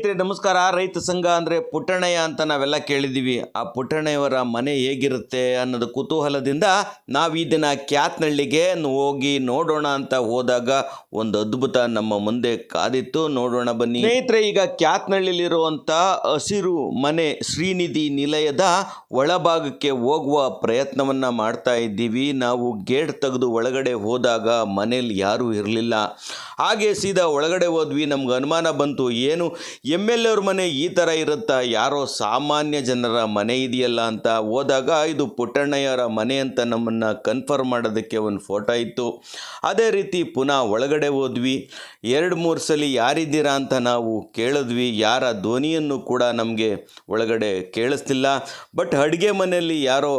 ಸ್ನೇಹಿತರೆ, ನಮಸ್ಕಾರ. ರೈತ ಸಂಘ ಅಂದರೆ ಪುಟ್ಟಣಯ್ಯ ಅಂತ ನಾವೆಲ್ಲ ಕೇಳಿದ್ದೀವಿ. ಆ ಪುಟ್ಟಣ್ಣಯವರ ಮನೆ ಹೇಗಿರುತ್ತೆ ಅನ್ನೋದು ಕುತೂಹಲದಿಂದ ನಾವು ಈ ದಿನ ಕ್ಯಾತ್ನಳ್ಳಿಗೆ ಹೋಗಿ ನೋಡೋಣ ಅಂತ ಹೋದಾಗ ಒಂದು ಅದ್ಭುತ ನಮ್ಮ ಮುಂದೆ ಕಾದಿತ್ತು. ನೋಡೋಣ ಬನ್ನಿ. ಸ್ನೇಹಿತರೆ, ಈಗ ಕ್ಯಾತ್ನಳ್ಳಿಲಿರುವಂಥ ಹಸಿರು ಮನೆ ಶ್ರೀನಿಧಿ ನಿಲಯದ ಒಳಭಾಗಕ್ಕೆ ಹೋಗುವ ಪ್ರಯತ್ನವನ್ನು ಮಾಡ್ತಾ ಇದ್ದೀವಿ. ನಾವು ಗೇಟ್ ತೆಗೆದು ಒಳಗಡೆ ಹೋದಾಗ ಮನೇಲಿ ಯಾರೂ ಇರಲಿಲ್ಲ. ಹಾಗೆ ಸೀದಾ ಒಳಗಡೆ ಹೋದ್ವಿ. ನಮ್ಗೆ ಅನುಮಾನ ಬಂತು, ಏನು ಎಂ ಎಲ್ ಅವ್ರ ಮನೆ ಈ ಥರ ಇರುತ್ತಾ? ಯಾರೋ ಸಾಮಾನ್ಯ ಜನರ ಮನೆ ಇದೆಯಲ್ಲ ಅಂತ ಹೋದಾಗ ಇದು ಪುಟ್ಟಣ್ಣಯ್ಯರ ಮನೆ ಅಂತ ನಮ್ಮನ್ನು ಕನ್ಫರ್ಮ್ ಮಾಡೋದಕ್ಕೆ ಒಂದು ಫೋಟೋ ಇತ್ತು. ಅದೇ ರೀತಿ ಪುನಃ ಒಳಗಡೆ ಹೋದ್ವಿ. ಎರಡು ಮೂರು ಸಲ ಯಾರಿದ್ದೀರಾ ಅಂತ ನಾವು ಕೇಳಿದ್ವಿ. ಯಾರ ಧ್ವನಿಯನ್ನು ಕೂಡ ನಮಗೆ ಒಳಗಡೆ ಕೇಳಿಸ್ತಿಲ್ಲ. ಬಟ್ ಅಡುಗೆ ಮನೆಯಲ್ಲಿ ಯಾರೋ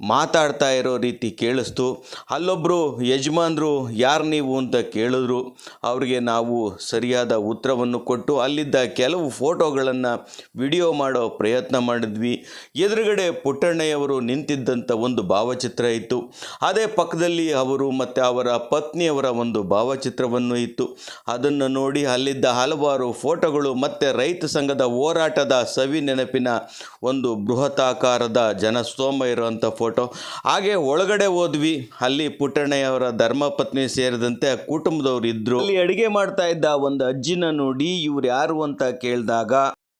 ಮಾತಾಡ್ತಾ ಇರೋ ರೀತಿ ಕೇಳಿಸ್ತು. ಅಲ್ಲೊಬ್ಬರು ಯಜಮಾನ್ರು ಯಾರು ನೀವು ಅಂತ ಕೇಳಿದ್ರು. ಅವರಿಗೆ ನಾವು ಸರಿಯಾದ ಉತ್ತರವನ್ನು ಕೊಟ್ಟು ಅಲ್ಲಿದ್ದ ಕೆಲವು ಫೋಟೋಗಳನ್ನು ವಿಡಿಯೋ ಮಾಡೋ ಪ್ರಯತ್ನ ಮಾಡಿದ್ವಿ. ಎದುರುಗಡೆ ಪುಟ್ಟಣ್ಣಯ್ಯವರು ನಿಂತಿದ್ದಂಥ ಒಂದು ಭಾವಚಿತ್ರ ಇತ್ತು. ಅದೇ ಪಕ್ಕದಲ್ಲಿ ಅವರು ಮತ್ತು ಅವರ ಪತ್ನಿಯವರ ಒಂದು ಭಾವಚಿತ್ರವನ್ನು ಇತ್ತು. ಅದನ್ನು ನೋಡಿ ಅಲ್ಲಿದ್ದ ಹಲವಾರು ಫೋಟೋಗಳು ಮತ್ತು ರೈತ ಸಂಘದ ಹೋರಾಟದ ಸವಿ ನೆನಪಿನ ಒಂದು ಬೃಹತಾಕಾರದ ಜನಸ್ತೋಮ ಇರುವಂಥ ಫೋಟೋ ಹಾಗೆ ಒಳಗಡೆ ಹೋದ್ವಿ. ಅಲ್ಲಿ ಪುಟ್ಟಣ್ಣಯ್ಯವರ ಧರ್ಮಪತ್ನಿ ಸೇರಿದಂತೆ ಕುಟುಂಬದವರು ಇದ್ರು. ಅಲ್ಲಿ ಅಡಿಗೆ ಮಾಡ್ತಾ ಇದ್ದ ಒಂದು ಅಜ್ಜಿನ ನೋಡಿ ಇವ್ರು ಯಾರು ಅಂತ ಕೇಳಿದಾಗ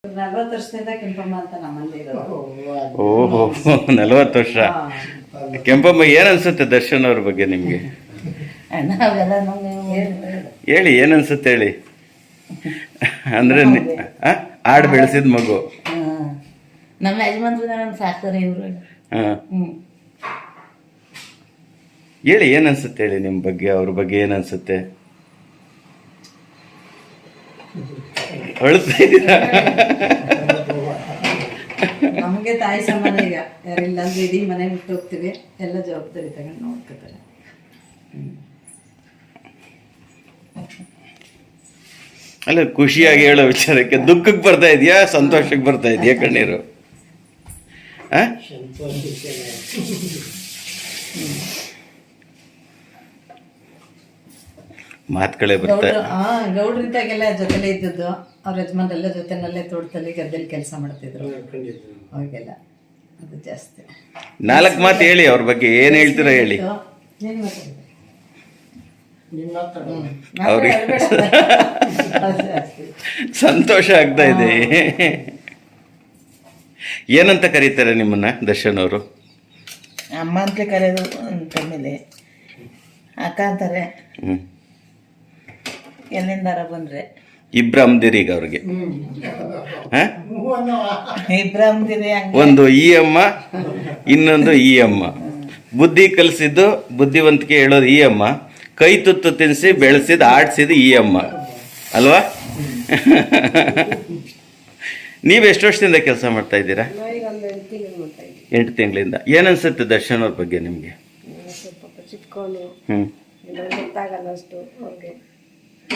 ನಲ್ವತ್ತು ವರ್ಷದಿಂದ ಕೆಂಪಮ್ಮ ಅಂತ ನಮ್ಮಲ್ಲಿ ಇರೋದು ಓಹೋ ನಲವತ್ತು ವರ್ಷ. ಕೆಂಪಮ್ಮ ಏನ್ ಅನ್ಸುತ್ತೆ ದರ್ಶನ್ ಅವ್ರ ಬಗ್ಗೆ ನಿಮ್ಗೆ? ಹೇಳಿ? ಏನ್ ಅನ್ಸುತ್ತೆ ಹೇಳಿ? ಅಂದ್ರೆ? ಆಡ್ ಬೆಳೆಸಿದ ಮಗು. ನಮ್ಮ ಯಜಮಾನ್ರು ಸಾಕ್ತಾರೆ ಇವರು. ಹೇಳಿ ಏನನ್ಸುತ್ತೆ ಅನ್ಸುತ್ತೆ ಹೇಳಿ ನಿಮ್ ಬಗ್ಗೆ ಅವ್ರ ಬಗ್ಗೆ ಏನನ್ಸುತ್ತೆ ಅಳ್ತಾ ಇದ್ದೀರಾ? ನಮಗೆ ತಾಯಿ ಸಮಾನ ಈಗ. ಯಾರಿಲ್ಲ ಅಂದ್ರೆ ಇಡೀ ಮನೆ ಬಿಟ್ಟು ಹೋಗ್ತೀವಿ. ಎಲ್ಲ ಜವಾಬ್ದಾರಿ ತಗೊಂಡು ನೋಡ್ಕೊತಾರೆ. ಅಲ್ಲ ಖುಷಿಯಾಗಿ ಹೇಳೋ ವಿಚಾರಕ್ಕೆ ದುಃಖಕ್ಕೆ ಬರ್ತಾ ಇದೆಯಾ ಸಂತೋಷಕ್ಕೆ ಬರ್ತಾ ಇದೆಯಾ ಕಣ್ಣೀರು? ಮಾತುಗಳೇ ಬರ್ತಾ ಗೌಡ್ರ ಇದ್ದಾಗೆಲ್ಲ ಗೌಡ್ರಿದ್ದಾಗೆಲ್ಲ ಜೊತೆಲೇ ಇದ್ದದ್ದು ಅವ್ರ ಯಜಮಾನ್ರೆಲ್ಲ ಜೊತೆನಲ್ಲೇ ತೋಟದಲ್ಲಿ ಗದ್ದೆಲಿ ಕೆಲಸ ಮಾಡ್ತಿದ್ರು. ಅವಾಗೆಲ್ಲ ಅದು ಜಾಸ್ತಿ. ನಾಲ್ಕು ಮಾತು ಹೇಳಿ ಅವ್ರ ಬಗ್ಗೆ ಏನ್ ಹೇಳ್ತೀರಾ ಹೇಳಿ. ಅವ್ರಿಗೆ ಸಂತೋಷ ಆಗ್ತಾ ಇದೆ. ಏನಂತ ಕರೀತಾರೆ ನಿಮ್ಮನ್ನ ದರ್ಶನ್ ಅವರು? ಅಮ್ಮ ಅಂತಲೇ ಕರೆಯೋದು ಅಂತಮೇಲೆ ಅಕ್ಕ ಅಂತಾರೆ. ಎಲ್ಲಿಂದಾರ ಬಂದ್ರೆ. ಇಬ್ರು ಈಗ ಅವ್ರಿಗೆ. ಹ? ಇಬ್ರಾಮ್ದಿರಿ ಹಂಗೆ. ಒಂದು ಈ ಅಮ್ಮ ಇನ್ನೊಂದು ಈ ಅಮ್ಮ. ಬುದ್ಧಿ ಕಲಿಸಿದ್ದು ಬುದ್ಧಿವಂತಿಕೆ ಹೇಳೋದು ಈ ಅಮ್ಮ. ಕೈ ತುತ್ತು ತಿನ್ನಿಸಿ ಬೆಳೆಸಿದ ಆಡ್ಸಿದ್ದು ಈ ಅಮ್ಮ. ಅಲ್ವಾ? ನೀವು ಎಷ್ಟು ವರ್ಷದಿಂದ ಕೆಲಸ ಮಾಡ್ತಾ ಇದ್ದೀರಾ? ಎಂಟು ತಿಂಗಳಿಂದ. ಏನನ್ಸುತ್ತೆ ದರ್ಶನ್ ಅವ್ರ ಬಗ್ಗೆ ನಿಮಗೆ? ಚಿಕ್ಕವನು ಹ್ಮ್. ಗೊತ್ತಾಗಲ್ಲ ಅಷ್ಟು ಅವ್ರಿಗೆ.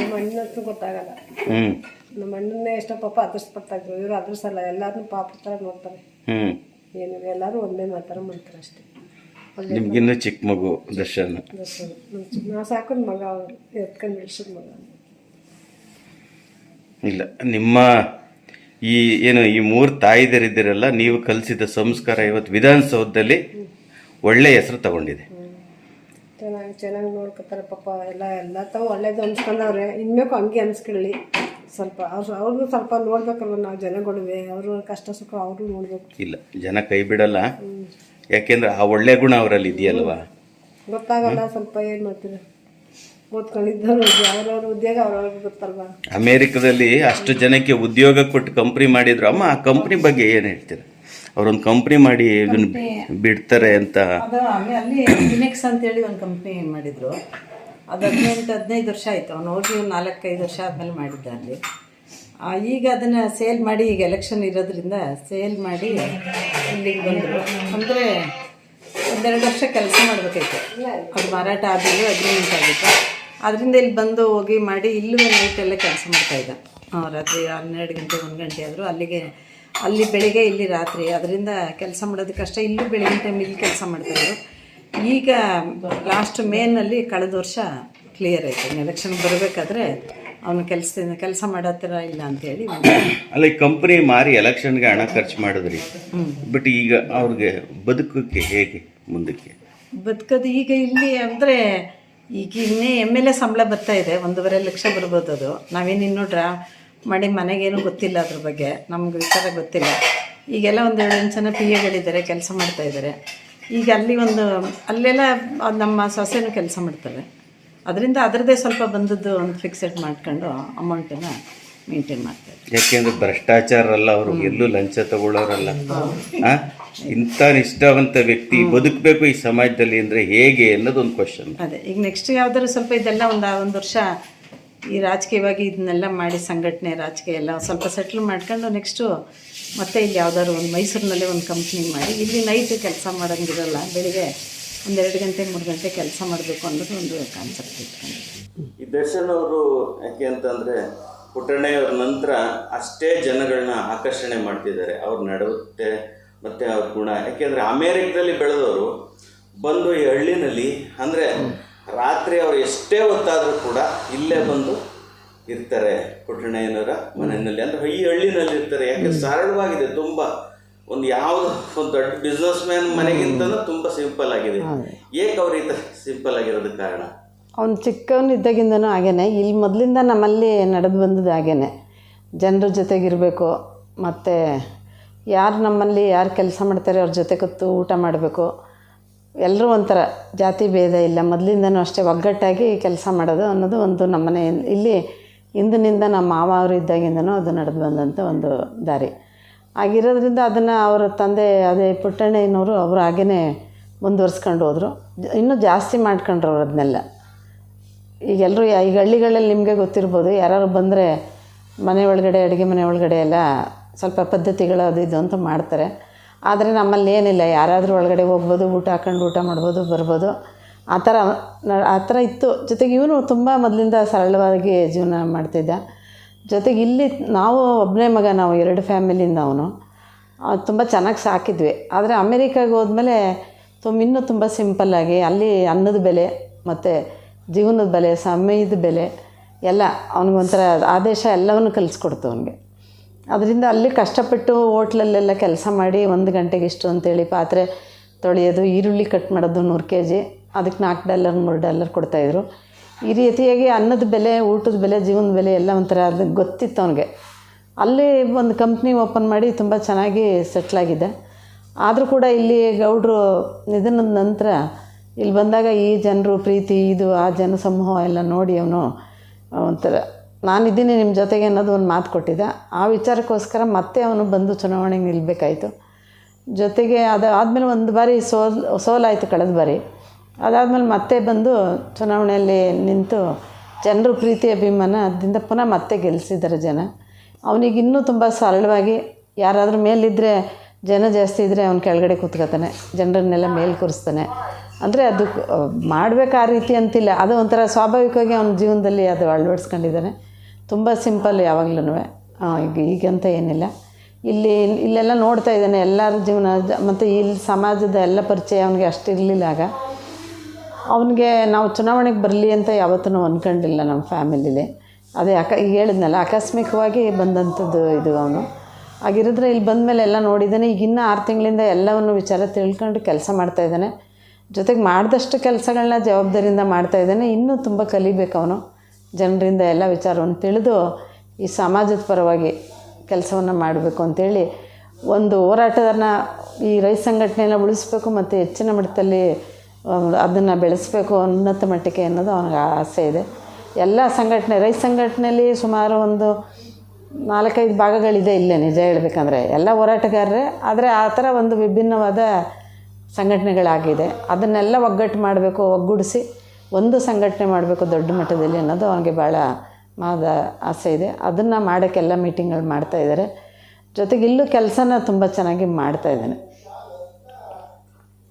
ನಮ್ಮ ಅಣ್ಣನಷ್ಟು ಗೊತ್ತಾಗಲ್ಲ. ಹ್ಮ್. ನಮ್ಮ ಅಣ್ಣನ್ನೇ ಎಷ್ಟೋ ಪಾಪ ಅದರ್ಸ್ ಬರ್ತಾ ಇದ್ರು. ಇವರು ಅದರ್ಸಲ್ಲ ಎಲ್ಲಾರನ್ನೂ ಪಾಪ ಥರ ನೋಡ್ತಾರೆ. ಹ್ಮ್. ಏನು ಎಲ್ಲರೂ ಒಂದೇ ಮಾತಾರ ಮಾಡ್ತಾರೆ ಅಷ್ಟೇ. ನಿಮ್ಗಿನ್ನೂ ಚಿಕ್ಕ ಮಗು ದರ್ಶನ್. ನಾವು ಸಾಕೋದ್ ಮಗ ಅವರು. ಎತ್ಕೊಂಡು ಬೆಳ್ಸಿದ ಮಗ ಇಲ್ಲ ನಿಮ್ಮ ಈ ಏನು ಈ ಮೂರು ತಾಯಿದರಿದ್ದೀರಲ್ಲ ನೀವು ಕಲಿಸಿದ ಸಂಸ್ಕಾರ ಇವತ್ತು ವಿಧಾನಸೌಧದಲ್ಲಿ ಒಳ್ಳೆ ಹೆಸರು ತಗೊಂಡಿದೆ. ಚೆನ್ನಾಗಿ ಚೆನ್ನಾಗಿ ನೋಡ್ಕೊತಾರೆ ಪಾಪ ಎಲ್ಲ ಎಲ್ಲ ತಾವು ಒಳ್ಳೇದು ಅನ್ಸ್ಕೊಂಡವ್ರೆ. ಇನ್ಮೇಕು ಹಂಗೆ ಅನ್ಸ್ಕೊಳ್ಳಿ. ಸ್ವಲ್ಪ ಅವ್ರು ಅವ್ರಿಗೂ ಸ್ವಲ್ಪ ನೋಡ್ಬೇಕಲ್ವ ನಾವು ಜನಗಳಿವೆ ಅವರು ಕಷ್ಟ ಸುಖ ಅವ್ರನ್ನೂ ನೋಡ್ಬೇಕು. ಇಲ್ಲ ಜನ ಕೈ ಬಿಡಲ್ಲ. ಯಾಕೆಂದ್ರೆ ಆ ಒಳ್ಳೆ ಗುಣ ಅವರಲ್ಲಿ ಇದೆಯಲ್ವಾ? ಗೊತ್ತಾಗಲ್ಲ ಸ್ವಲ್ಪ ಏನು ಮಾಡ್ತೀರ? ಓದ್ಕೊಂಡಿದ್ದವ್ರು ಅವ್ರವ್ರ ಉದ್ಯೋಗ ಅವ್ರವ್ರಿಗೆ ಗೊತ್ತಲ್ವಾ? ಅಮೇರಿಕದಲ್ಲಿ ಅಷ್ಟು ಜನಕ್ಕೆ ಉದ್ಯೋಗ ಕೊಟ್ಟು ಕಂಪ್ನಿ ಮಾಡಿದ್ರು ಅಮ್ಮ ಆ ಕಂಪ್ನಿ ಬಗ್ಗೆ ಏನು ಹೇಳ್ತೀರ? ಅವರೊಂದು ಕಂಪ್ನಿ ಮಾಡಿ ಇದನ್ನ ಬಿಡ್ತಾರೆ ಅಂತ. ಅದು ಆಮೇಲೆ ಅಲ್ಲಿ ಫಿನಿಕ್ಸ್ ಅಂತೇಳಿ ಒಂದು ಕಂಪ್ನಿ ಮಾಡಿದ್ರು. ಅದು ಹದಿನೆಂಟು ಹದಿನೈದು ವರ್ಷ ಆಯಿತು. ಅವ್ನು ಹೋಗಿ ಒಂದು ನಾಲ್ಕೈದು ವರ್ಷ ಆದಮೇಲೆ ಮಾಡಿದ್ದ ಅಲ್ಲಿ. ಆ, ಈಗ ಅದನ್ನು ಸೇಲ್ ಮಾಡಿ ಈಗ ಎಲೆಕ್ಷನ್ ಇರೋದ್ರಿಂದ ಸೇಲ್ ಮಾಡಿ ಇಲ್ಲಿಗೆ ಬಂದರು. ಅಂದರೆ ಒಂದೆರಡು ವರ್ಷ ಕೆಲಸ ಮಾಡಬೇಕಾಯ್ತು. ಅದು ಮಾರಾಟ ಆದಮೇಲೆ ಅಗ್ರಿಮೆಂಟ್ ಆಗಿತ್ತು. ಅದರಿಂದ ಇಲ್ಲಿ ಬಂದು ಹೋಗಿ ಮಾಡಿ ಇಲ್ಲೂ ನೈಟ್ ಎಲ್ಲ ಕೆಲಸ ಮಾಡ್ತಾಯಿದ್ದ ರಾತ್ರಿ ಹನ್ನೆರಡು ಗಂಟೆ ಒಂದು ಗಂಟೆ ಆದರೂ ಅಲ್ಲಿಗೆ ಅಲ್ಲಿ ಬೆಳಿಗ್ಗೆ ಇಲ್ಲಿ ರಾತ್ರಿ. ಅದರಿಂದ ಕೆಲಸ ಮಾಡೋದು ಕಷ್ಟ ಇಲ್ಲೂ ಬೆಳಗಿನ ಟೈಮ್ ಇಲ್ಲಿ ಕೆಲಸ ಮಾಡ್ತಾಯಿದ್ರು ಈಗ ಲಾಸ್ಟ್ ಮೇನಲ್ಲಿ ಕಳೆದ ವರ್ಷ ಕ್ಲಿಯರ್ ಆಯಿತು. ಎಲೆಕ್ಷನ್ ಬರಬೇಕಾದ್ರೆ ಅವನು ಕೆಲಸದಿಂದ ಕೆಲಸ ಮಾಡೋ ಥರ ಇಲ್ಲ ಅಂತೇಳಿ ಅಲ್ಲ ಈ ಕಂಪ್ನಿ ಮಾರಿ ಎಲೆಕ್ಷನ್ಗೆ ಹಣ ಖರ್ಚು ಮಾಡಿದ್ರಿ. ಬಟ್ ಈಗ ಅವ್ರಿಗೆ ಬದುಕಕ್ಕೆ ಹೇಗೆ ಮುಂದಕ್ಕೆ? ಬದುಕೋದು ಈಗ ಇಲ್ಲಿ ಅಂದರೆ ಈಗ ಇನ್ನೇ ಎಂ ಎಲ್ ಎ ಸಂಬಳ ಬರ್ತಾ ಇದೆ ಒಂದೂವರೆ ಲಕ್ಷ ಬರ್ಬೋದು ಅದು. ನಾವೇನು ಇನ್ನೂ ಡ್ರಾ ಮಾಡಿ ಮನೆಗೇನು ಗೊತ್ತಿಲ್ಲ ಅದ್ರ ಬಗ್ಗೆ ನಮ್ಗೆ ವಿಚಾರ ಗೊತ್ತಿಲ್ಲ. ಈಗೆಲ್ಲ ಒಂದು ಎರಡು ಜನ ಪಿ ಎಗಳಿದ್ದಾರೆ ಕೆಲಸ ಮಾಡ್ತಾ ಇದ್ದಾರೆ ಈಗ ಅಲ್ಲಿ ಒಂದು ಅಲ್ಲೆಲ್ಲ ನಮ್ಮ ಸೊಸೆನೂ ಕೆಲಸ ಮಾಡ್ತಾರೆ ಅದರಿಂದ ಅದರದ್ದೇ ಸ್ವಲ್ಪ ಬಂದದ್ದು ಒಂದು ಫಿಕ್ಸೆಡ್ ಮಾಡ್ಕೊಂಡು ಅಮೌಂಟನ್ನು ಮೇಂಟೈನ್ ಮಾಡ್ತಾರೆ ಯಾಕೆಂದ್ರೆ ಭ್ರಷ್ಟಾಚಾರ ಅಲ್ಲ ಅವರು ಎಲ್ಲೂ ಲಂಚ ತಗೊಳ್ಳೋರಲ್ಲ? ಇಂಥ ನಿಷ್ಠಾವಂತ ವ್ಯಕ್ತಿ ಬದುಕಬೇಕು ಈ ಸಮಾಜದಲ್ಲಿ ಅಂದ್ರೆ ಹೇಗೆ ಅನ್ನೋದು ಒಂದು ಕ್ವಶನ್ ಅದೇ ಈಗ ನೆಕ್ಸ್ಟ್ ಯಾವ್ದಾದ್ರು ಸ್ವಲ್ಪ ಇದೆಲ್ಲ ಒಂದು ಒಂದು ವರ್ಷ ಈ ರಾಜಕೀಯವಾಗಿ ಇದನ್ನೆಲ್ಲ ಮಾಡಿ ಸಂಘಟನೆ ರಾಜಕೀಯ ಎಲ್ಲ ಸ್ವಲ್ಪ ಸೆಟ್ಲ್ ಮಾಡ್ಕೊಂಡು ನೆಕ್ಸ್ಟು ಮತ್ತೆ ಇಲ್ಲಿ ಯಾವ್ದಾದ್ರು ಒಂದು ಮೈಸೂರಿನಲ್ಲೇ ಒಂದು ಕಂಪ್ನಿ ಮಾಡಿ ಇಲ್ಲಿ ನೈಟ್ ಕೆಲಸ ಮಾಡೋಂಗಿರಲ್ಲ ಬೆಳಿಗ್ಗೆ ಒಂದೆರಡು ಗಂಟೆ ಮೂರು ಗಂಟೆ ಕೆಲಸ ಮಾಡಬೇಕು ಅನ್ನೋದು ಒಂದು ಕಾನ್ಸೆಪ್ಟ್ ಇಟ್ಕೊಂಡು. ಈ ದರ್ಶನ್ ಅವರು ಯಾಕೆ ಅಂತಂದ್ರೆ ಪುಟ್ಟಣ್ಣಯ್ಯವ್ರ ನಂತರ ಅಷ್ಟೇ ಜನಗಳನ್ನ ಆಕರ್ಷಣೆ ಮಾಡ್ತಿದ್ದಾರೆ. ಅವ್ರ ನಡವತ್ತೆ ಮತ್ತೆ ಅವ್ರ ಗುಣ. ಯಾಕೆಂದ್ರೆ ಅಮೇರಿಕದಲ್ಲಿ ಬೆಳೆದವರು ಬಂದು ಈ ಹಳ್ಳಿನಲ್ಲಿ ಅಂದ್ರೆ ರಾತ್ರಿ ಅವ್ರು ಎಷ್ಟೇ ಹೊತ್ತಾದರೂ ಕೂಡ ಇಲ್ಲೇ ಬಂದು ಇರ್ತಾರೆ ಪುಟ್ಟಣ್ಣಯ್ಯನವರ ಮನೆಯಲ್ಲಿ. ಅಂದ್ರೆ ಈ ಹಳ್ಳಿನಲ್ಲಿ ಇರ್ತಾರೆ. ಯಾಕೆ ಸರಳವಾಗಿದೆ ತುಂಬಾ. ಒಂದು ಯಾವ್ದು ಒಂದು ದೊಡ್ಡ ಬಿಸ್ನೆಸ್ ಮ್ಯಾನ್ ಮನೆಗಿಂತನೂ ತುಂಬಾ ಸಿಂಪಲ್ ಆಗಿದೆ. ಏಕೆ ಅವ್ರ ಈ ಥರ ಸಿಂಪಲ್ ಆಗಿರೋದ ಕಾರಣ? ಅವ್ನು ಚಿಕ್ಕವನಿದ್ದಾಗಿಂದನೂ ಹಾಗೇನೆ. ಇಲ್ಲಿ ಮೊದಲಿಂದ ನಮ್ಮಲ್ಲಿ ನಡೆದು ಬಂದದ್ದು ಹಾಗೇನೆ. ಜನರ ಜೊತೆಗಿರಬೇಕು ಮತ್ತು ಯಾರು ನಮ್ಮಲ್ಲಿ ಯಾರು ಕೆಲಸ ಮಾಡ್ತಾರೆ ಅವ್ರ ಜೊತೆ ಕೂತು ಊಟ ಮಾಡಬೇಕು. ಎಲ್ಲರೂ ಒಂಥರ ಜಾತಿ ಭೇದ ಇಲ್ಲ. ಮೊದಲಿಂದನೂ ಅಷ್ಟೇ ಒಗ್ಗಟ್ಟಾಗಿ ಕೆಲಸ ಮಾಡೋದು ಅನ್ನೋದು ಒಂದು ನಮ್ಮನೆ ಇಲ್ಲಿ ಹಿಂದಿನಿಂದ ನಮ್ಮ ಮಾವ ಅವರು ಇದ್ದಾಗಿಂದನೂ ಅದು ನಡೆದು ಬಂದಂಥ ಒಂದು ದಾರಿ. ಆಗಿರೋದ್ರಿಂದ ಅದನ್ನು ಅವರ ತಂದೆ, ಅದೇ ಪುಟ್ಟಣ್ಣಯ್ಯನವರು ಅವರು ಹಾಗೇ ಮುಂದುವರ್ಸ್ಕೊಂಡು ಹೋದರು. ಇನ್ನೂ ಜಾಸ್ತಿ ಮಾಡ್ಕೊಂಡ್ರು ಅವ್ರು ಅದನ್ನೆಲ್ಲ ಈಗ ಎಲ್ಲರೂ ಈಗ ಹಳ್ಳಿಗಳಲ್ಲಿ ನಿಮಗೆ ಗೊತ್ತಿರ್ಬೋದು ಯಾರು ಬಂದರೆ ಮನೆ ಒಳಗಡೆ, ಅಡುಗೆ ಮನೆ ಒಳಗಡೆ ಎಲ್ಲ ಸ್ವಲ್ಪ ಪದ್ಧತಿಗಳು ಅದು ಇದು ಅಂತ ಮಾಡ್ತಾರೆ. ಆದರೆ ನಮ್ಮಲ್ಲಿ ಏನಿಲ್ಲ, ಯಾರಾದರೂ ಒಳಗಡೆ ಹೋಗ್ಬೋದು, ಊಟ ಹಾಕೊಂಡು ಊಟ ಮಾಡ್ಬೋದು, ಬರ್ಬೋದು. ಆ ಥರ ಆ ಥರ ಇತ್ತು. ಜೊತೆಗೆ ಇವನು ತುಂಬ ಮೊದಲಿಂದ ಸರಳವಾಗಿ ಜೀವನ ಮಾಡ್ತಿದ್ದ. ಜೊತೆಗೆ ಇಲ್ಲಿ ನಾವು ಒಬ್ಬನೇ ಮಗ, ನಾವು ಎರಡು ಫ್ಯಾಮಿಲಿಯಿಂದ ಅವನು. ತುಂಬ ಚೆನ್ನಾಗಿ ಸಾಕಿದ್ವಿ. ಆದರೆ ಅಮೇರಿಕಾಗೆ ಹೋದ್ಮೇಲೆ ತುಂಬ ಇನ್ನೂ ತುಂಬ ಸಿಂಪಲ್ಲಾಗಿ ಅಲ್ಲಿ ಅನ್ನದ ಬೆಲೆ, ಮತ್ತು ಜೀವನದ ಬೆಲೆ, ಸಮಯದ ಬೆಲೆ, ಎಲ್ಲ ಅವನಿಗೊಂಥರ ಆದೇಶ ಎಲ್ಲವನ್ನು ಕಲಿಸ್ಕೊಡ್ತು ಅವನಿಗೆ. ಅದರಿಂದ ಅಲ್ಲಿ ಕಷ್ಟಪಟ್ಟು ಹೋಟ್ಲಲ್ಲೆಲ್ಲ ಕೆಲಸ ಮಾಡಿ ಒಂದು ಗಂಟೆಗೆ ಇಷ್ಟು ಅಂತೇಳಿ ಪಾತ್ರೆ ತೊಳೆಯೋದು, ಈರುಳ್ಳಿ ಕಟ್ ಮಾಡೋದು ನೂರು ಕೆ ಜಿ ಅದಕ್ಕೆ ನಾಲ್ಕು ಡಾಲರ್ ಮೂರು ಡಾಲರ್ ಕೊಡ್ತಾಯಿದ್ರು ಈ ರೀತಿಯಾಗಿ ಅನ್ನದ ಬೆಲೆ, ಊಟದ ಬೆಲೆ, ಜೀವನದ ಬೆಲೆ ಎಲ್ಲ ಒಂಥರ ಅದು ಗೊತ್ತಿತ್ತು ಅವನಿಗೆ. ಅಲ್ಲಿ ಒಂದು ಕಂಪ್ನಿ ಓಪನ್ ಮಾಡಿ ತುಂಬ ಚೆನ್ನಾಗಿ ಸೆಟ್ಲಾಗಿದೆ ಆದರೂ ಕೂಡ ಇಲ್ಲಿ ಗೌಡ್ರು ನಿಧನದ ನಂತರ ಇಲ್ಲಿ ಬಂದಾಗ ಈ ಜನರು, ಪ್ರೀತಿ, ಇದು, ಆ ಜನ ಸಮೂಹ ಎಲ್ಲ ನೋಡಿ ಅವನು ಒಂಥರ ನಾನಿದ್ದೀನಿ ನಿಮ್ಮ ಜೊತೆಗೆ ಅನ್ನೋದು ಒಂದು ಮಾತು ಕೊಟ್ಟಿದ್ದ. ಆ ವಿಚಾರಕ್ಕೋಸ್ಕರ ಮತ್ತೆ ಅವನು ಬಂದು ಚುನಾವಣೆಗೆ ನಿಲ್ಲಬೇಕಾಯಿತು ಜೊತೆಗೆ ಅದು ಆದಮೇಲೆ ಒಂದು ಬಾರಿ ಸೋಲ್, ಸೋಲಾಯಿತು ಕಳೆದ ಬಾರಿ. ಅದಾದಮೇಲೆ ಮತ್ತೆ ಬಂದು ಚುನಾವಣೆಯಲ್ಲಿ ನಿಂತು ಜನರು ಪ್ರೀತಿ ಅಭಿಮಾನದಿಂದ ಪುನಃ ಮತ್ತೆ ಗೆಲ್ಲಿಸಿದ್ದಾರೆ ಜನ. ಅವನಿಗೆ ಇನ್ನೂ ತುಂಬ ಸರಳವಾಗಿ ಯಾರಾದರೂ ಮೇಲಿದ್ದರೆ ಜನ ಜಾಸ್ತಿ ಇದ್ದರೆ ಅವ್ನು ಕೆಳಗಡೆ ಕೂತ್ಕೊತಾನೆ, ಜನರನ್ನೆಲ್ಲ ಮೇಲೆ ಕೂರಿಸ್ತಾನೆ. ಅಂದರೆ ಅದು, ಮಾಡಬೇಕು ಆ ರೀತಿ ಅಂತಿಲ್ಲ. ಅದು ಒಂಥರ ಸ್ವಾಭಾವಿಕವಾಗಿ ಅವನ ಜೀವನದಲ್ಲಿ ಅದು ಅಳವಡಿಸ್ಕೊಂಡಿದ್ದಾನೆ. ತುಂಬ ಸಿಂಪಲ್ ಯಾವಾಗ್ಲೂ ಈಗ ಈಗಂತ ಏನಿಲ್ಲ. ಇಲ್ಲಿ, ಇಲ್ಲೆಲ್ಲ ನೋಡ್ತಾ ಇದ್ದಾನೆ. ಎಲ್ಲರ ಜೀವನ, ಮತ್ತು ಇಲ್ಲಿ ಸಮಾಜದ ಎಲ್ಲ ಪರಿಚಯ ಅವನಿಗೆ ಅಷ್ಟು ಇರಲಿಲ್ಲ ಆಗ. ಅವನಿಗೆ ನಾವು ಚುನಾವಣೆಗೆ ಬರಲಿ ಅಂತ ಯಾವತ್ತೂ ಅಂದ್ಕೊಂಡಿಲ್ಲ ನಮ್ಮ ಫ್ಯಾಮಿಲಿಲಿ. ಅದೇ ಅಕ, ಈಗ ಹೇಳಿದ್ನಲ್ಲ, ಆಕಸ್ಮಿಕವಾಗಿ ಬಂದಂಥದ್ದು ಇದು ಅವನು. ಆಗಿರಿದ್ರೆ ಇಲ್ಲಿ ಬಂದಮೇಲೆ ಎಲ್ಲ ನೋಡಿದ್ದಾನೆ. ಈಗ ಇನ್ನೂ ಆರು ತಿಂಗಳಿಂದ ಎಲ್ಲವನ್ನು ವಿಚಾರ ತಿಳ್ಕೊಂಡು ಕೆಲಸ ಮಾಡ್ತಾಯಿದ್ದಾನೆ ಜೊತೆಗೆ ಮಾಡಿದಷ್ಟು ಕೆಲಸಗಳನ್ನ ಜವಾಬ್ದಾರಿಯಿಂದ ಮಾಡ್ತಾಯಿದ್ದಾನೆ ಇನ್ನೂ ತುಂಬ ಕಲಿಬೇಕು ಅವನು. ಜನರಿಂದ ಎಲ್ಲ ವಿಚಾರವನ್ನು ತಿಳಿದು ಈ ಸಮಾಜದ ಪರವಾಗಿ ಕೆಲಸವನ್ನು ಮಾಡಬೇಕು ಅಂತೇಳಿ ಒಂದು ಹೋರಾಟವನ್ನು ಈ ರೈತ ಸಂಘಟನೆಯನ್ನು ಉಳಿಸ್ಬೇಕು ಮತ್ತು ಹೆಚ್ಚಿನ ಮಟ್ಟದಲ್ಲಿ ಅದನ್ನು ಬೆಳೆಸಬೇಕು ಉನ್ನತ ಮಟ್ಟಕ್ಕೆ ಅನ್ನೋದು ಅವನಿಗೆ ಆಸೆ ಇದೆ. ಎಲ್ಲ ಸಂಘಟನೆ, ರೈತ ಸಂಘಟನೆಯಲ್ಲಿ ಸುಮಾರು ಒಂದು ನಾಲ್ಕೈದು ಭಾಗಗಳಿದೆ ಇಲ್ಲೇ ನಿಜ ಹೇಳಬೇಕಂದ್ರೆ. ಎಲ್ಲ ಹೋರಾಟಗಾರರೇ, ಆದರೆ ಆ ಥರ ಒಂದು ವಿಭಿನ್ನವಾದ ಸಂಘಟನೆಗಳಾಗಿದೆ. ಅದನ್ನೆಲ್ಲ ಒಗ್ಗಟ್ಟು ಮಾಡಬೇಕು, ಒಗ್ಗೂಡಿಸಿ ಒಂದು ಸಂಘಟನೆ ಮಾಡಬೇಕು ದೊಡ್ಡ ಮಟ್ಟದಲ್ಲಿ ಅನ್ನೋದು ಅವನಿಗೆ ಭಾಳ ಮಾದ ಆಸೆ ಇದೆ. ಅದನ್ನು ಮಾಡೋಕ್ಕೆಲ್ಲ ಮೀಟಿಂಗ್ಗಳು ಮಾಡ್ತಾಯಿದ್ದಾರೆ ಜೊತೆಗೆ ಇಲ್ಲೂ ಕೆಲಸನ ತುಂಬ ಚೆನ್ನಾಗಿ ಮಾಡ್ತಾಯಿದ್ದಾನೆ